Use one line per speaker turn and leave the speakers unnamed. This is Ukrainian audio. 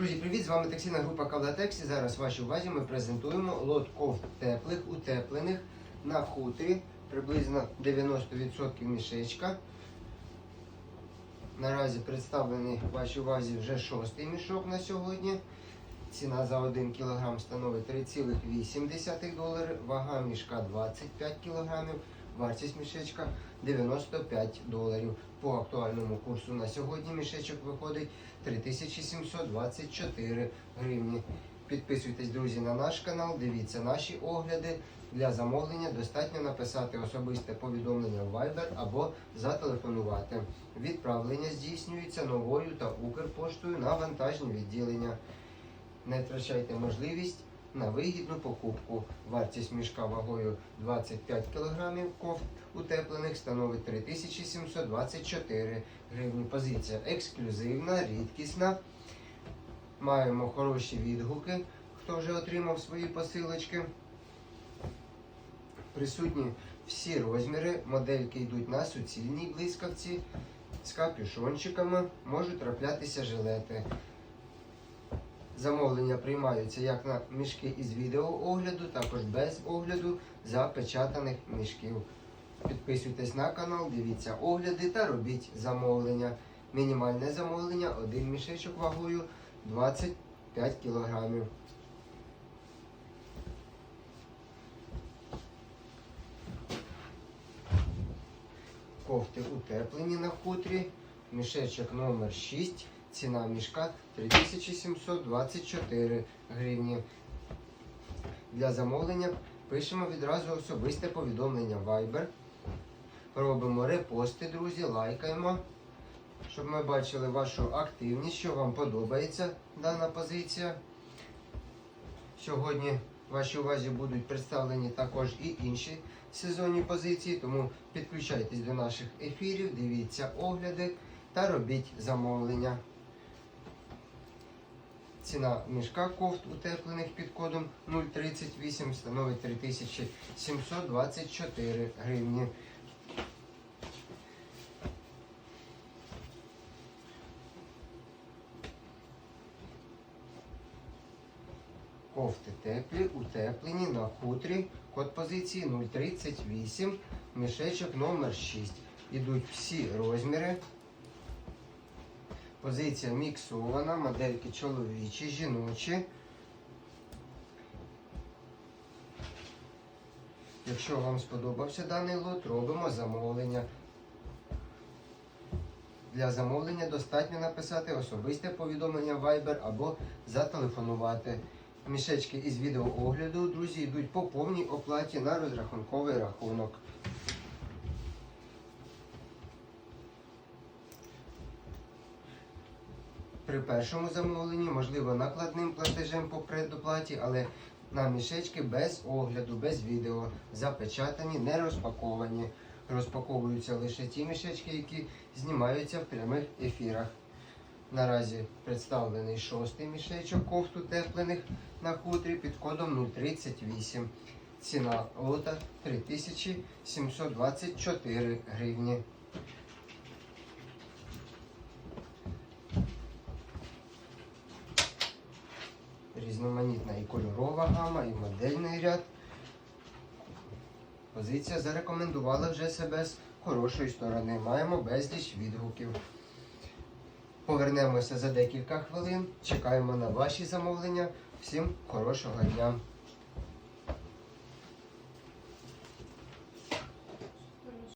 Друзі, привіт! З вами текстильна група Кавлатекс. І зараз вашій увазі ми презентуємо лот кофт теплих, утеплених на хутрі. Приблизно 90% мішечка. Наразі представлений вашій увазі вже шостий мішок на сьогодні. Ціна за 1 кг становить 3,8 долари, вага мішка 25 кг, вартість мішечка 95 доларів. По актуальному курсу на сьогодні мішечок виходить 3724 гривні. Підписуйтесь, друзі, на наш канал, дивіться наші огляди. Для замовлення достатньо написати особисте повідомлення в Viber або зателефонувати. Відправлення здійснюється новою та Укрпоштою на вантажні відділення. Не втрачайте можливість на вигідну покупку. Вартість мішка вагою 25 кг кофт утеплених становить 3724 гривні. Позиція ексклюзивна, рідкісна. Маємо хороші відгуки, хто вже отримав свої посилочки. Присутні всі розміри. Модельки йдуть на суцільній блискавці з капюшончиками, можуть траплятися жилети. Замовлення приймаються як на мішки із відеоогляду, також без огляду запечатаних мішків. Підписуйтесь на канал, дивіться огляди та робіть замовлення. Мінімальне замовлення один мішечок вагою 25 кг. Кофти утеплені на хутрі. Мішечок номер 6. Ціна мішка 3724 гривні. Для замовлення пишемо відразу особисте повідомлення Viber. Робимо репости, друзі, лайкаємо, щоб ми бачили вашу активність, що вам подобається дана позиція. Сьогодні вашій увазі будуть представлені також і інші сезонні позиції, тому підключайтесь до наших ефірів, дивіться огляди та робіть замовлення. Ціна мішка кофт утеплених під кодом 038 становить 3724 гривні. Кофти теплі, утеплені на хутрі. Код позиції 038, мішечок номер 6. Ідуть всі розміри. Позиція міксована, модельки чоловічі, жіночі. Якщо вам сподобався даний лот, робимо замовлення. Для замовлення достатньо написати особисте повідомлення Viber або зателефонувати. Мішечки із відеоогляду, друзі, йдуть по повній оплаті на розрахунковий рахунок. При першому замовленні, можливо, накладним платежем по предоплаті, але на мішечки без огляду, без відео, запечатані, не розпаковані. Розпаковуються лише ті мішечки, які знімаються в прямих ефірах. Наразі представлений шостий мішечок кофт утеплених на хутрі під кодом 038. Ціна лота 3724 гривні. Різноманітна і кольорова гама, і модельний ряд. Позиція зарекомендувала вже себе з хорошої сторони. Маємо безліч відгуків. Повернемося за декілька хвилин. Чекаємо на ваші замовлення. Всім хорошого дня!